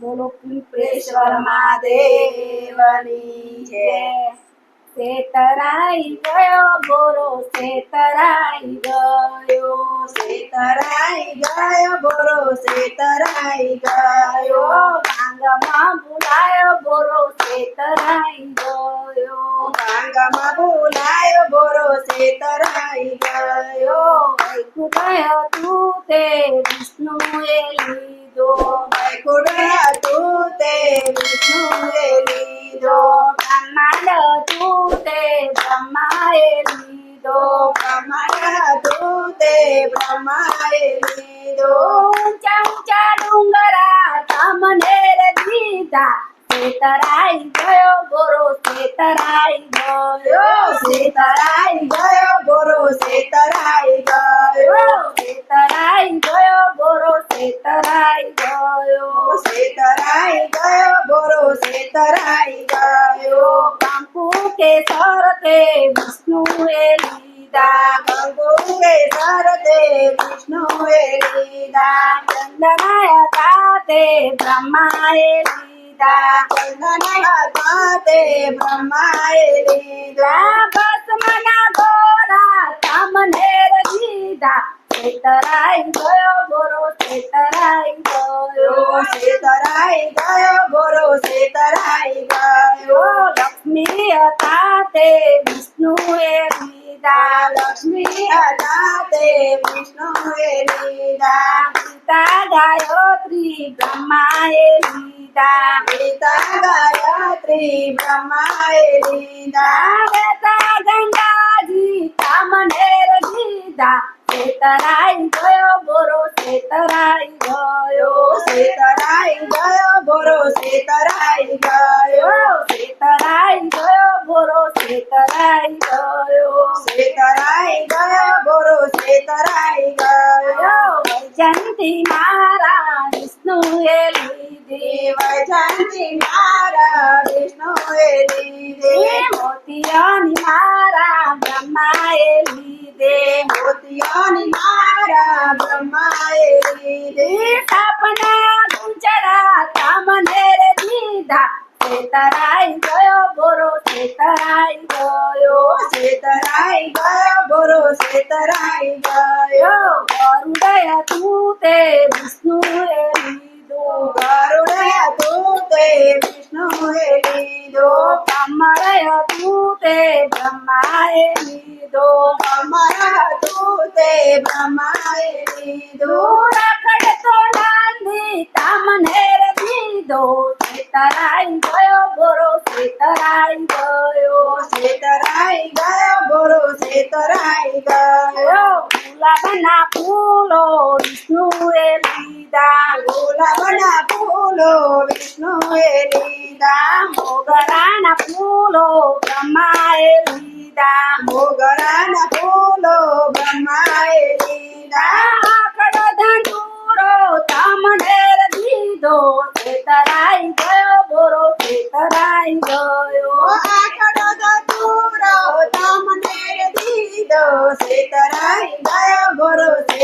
બોલો પીપળેશ્વર મહાદેવની જય શેતરાઈ ગયો બોરો શેતરાઈ ગયો શેતરાઈ ગયો બોરો શેતરાઈ ગયો. ભાંગમાં બોલાયો બોરો સેતરાઈ ગયો ભાંગમાં બોલાયો બોરો સેતરાઈ ગયો વૈકુંઠ તું તે વિષ્ણુએ લીધો વૈકુંઠ તું તે વિષ્ણુએ લીધો બ્રહ્માંડ તું તે બ્રહ્માએ લીધો બ્રહ્માંડ તું તે બ્રહ્માએ લીધો ઊંચા ઊંચા ડુંગરા તમને રે દીધા સેતરાઈ ગયો બોરો સેતરાઈ ગયો સેતરાઈ ગયો બોરો સેતરાઈ ગયો સેતરાઈ ગયો બોરો સેતરાઈ ગયો સેતરાઈ ગયો બોરો સેતરાઈ ગયો કાંકુ કે સર તે વિષ્ણુએ લીધા ગંગો કેસર તે વિષ્ણુએ લીધા ચંદનાયા તા તે બ્રહ્માએ લીધા ચંદન હતા તે બ્રહ્માએ લીધા ભસ્મના ગોરા તમને દીધા સેતરાઈ ગયો બોરો સેતરાઈ ગયો સેતરાઈ ગયો બોરો સેતરાઈ ગયો લક્ષ્મી હતા તે વિષ્ણુએ લીધા લક્ષ્મી હતા તે વિષ્ણુએ લીધા. પિતા ગાયત્રી બ્રહ્માએ લીધા. પિતા ગાયત્રી બ્રહ્માએ લીધા. બેતા ગંગાજી તમને લીધા. સેતરાઈ ગયો બોરો સેતરાઈ ગયો. સેતરાઈ ગયો બોરો સેતરાઈ ગયો. સેતરાઈ ગયો બોરો સેતરાઈ ગયો. સેતરાઈ ગયો બોરો સેતરાઈ ગયો. વૈજંતી મારા વિષ્ણુએ લીધી. દેવજંતી મારા વિષ્ણુએ લીધે. મોતિયાની મારા બ્રહ્માએ લીધે. મોતિયાની મારા બ્રહ્માએ લીધે. સપના ગુંજરા તમને રે દીધા. સેતરાઈ ગયો બોરો સેતરાઈ ગયો સેતરાઈ ગયો બોરો સેતરાઈ ગયો ગરુડય તું તે વિષ્ણુએ લીધો કરુણ્ય તું તે વિષ્ણુએ લીધો કમળય તું તે બ્રહ્માએ લીધો અમારા તું તે બ્રહ્માએ લીધો રખડતો નાંદી તમને દીધો સેતરાઈ ગયો બોરો સેતરાઈ ગયો સેતરાઈ ગયો બોરો સેતરાઈ ગયો ગુલાબના ફૂલો વિષ્ણુએ લીધા ગુલાબના ફૂલો વિષ્ણુએ લીધા મોગરાના ફૂલો બ્રહ્માએ લીધા મોગરાના ફૂલો બ્રહ્માએ લીધા આકડો ધંધુરો તમને રે દીધો સેતરાઈ ગયો બોરો સેતરાઈ ગયો આકડો દૂરો તમને દીધો સેતરાઈ ગયો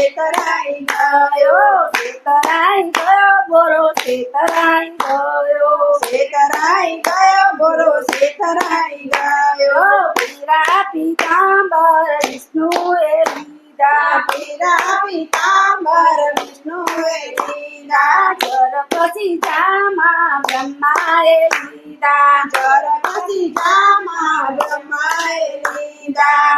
બોરો સેતરાઈ ગયો સેતરાઈ ગયો, બોરો સેતરાઈ ગયો. સેતરાઈ ગયો, બોરો સેતરાઈ ગયો. પીરા પીતાંબર, વિષ્ણુએ લીધા. પીરા પિતાંબર, વિષ્ણુએ લીધા. ચર પછી જામા બ્રહ્માએ લીધા. જર પછી જામા બ્રહ્માએ લીધા.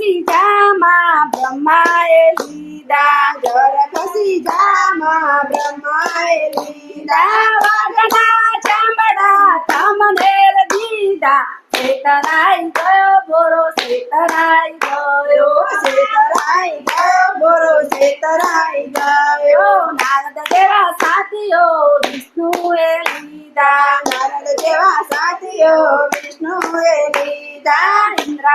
પછી જામા, બ્રહ્માએ લીધા જર પછી જામા, બ્રહ્માએ લીધા, વાઘના ચામડા તમને દીધા સેતરાઈ ગયો બોરો સેતરાઈ ગયો સેતરાઈ ગયો બોરો સેતરાઈ ગયો. નારદ જેવા સાથીઓ, વિષ્ણુએ લીધા, નારદ જેવા સાથીઓ, વિષ્ણુએ લીધા ઇન્દ્ર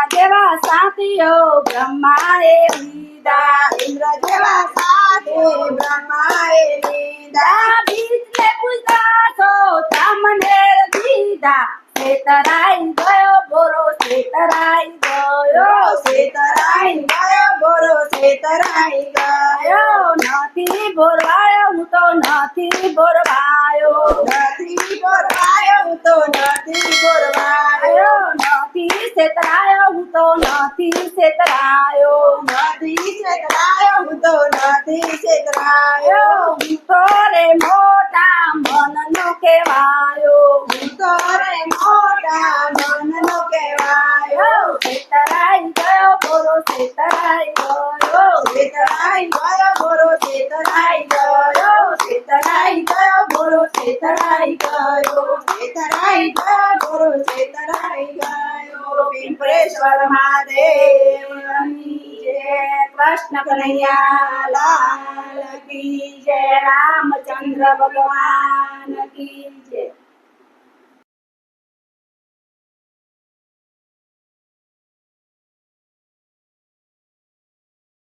સાથીઓ બ્રહ્માએ લીધા. ઇન્દ્ર જેવા સાથે બ્રહ્માએ લીધા. બીજને પૂછતા છો, તમને દીધા શેતરાઈ ગયો બોરો શેતરાઈ ગયો. શેતરાઈ ગયો બોરો શેતરાઈ ગયો. નથી બોલવાયો હું તો નથી બોલવાયો નથી બોરવાયો હું તો નથી બોરવાયો આયો નથી છેતરાયો હું તો નથી છેતરાયો નથી છેતરાયો હું તો નથી છેતરાયો આયો હું તો રે મોટા મનનો કહેવાયો હું તો રે મોટા મનનો કહેવાયો આયો છેતરાઈ ગયો બોરો છેતરાઈ ગયો છેતરાઈ ગયો બોરો છેતરાઈ ગયો છેતરાઈ ગયો બોરો છેતરાઈ ગયો છેતરાઈ ગયો બોરો છેતરાઈ ગયો પિંપળેશ્વર મહાદેવની જય કૃષ્ણ કનૈયા લાલ કી જય રામચંદ્ર ભગવાન કી જય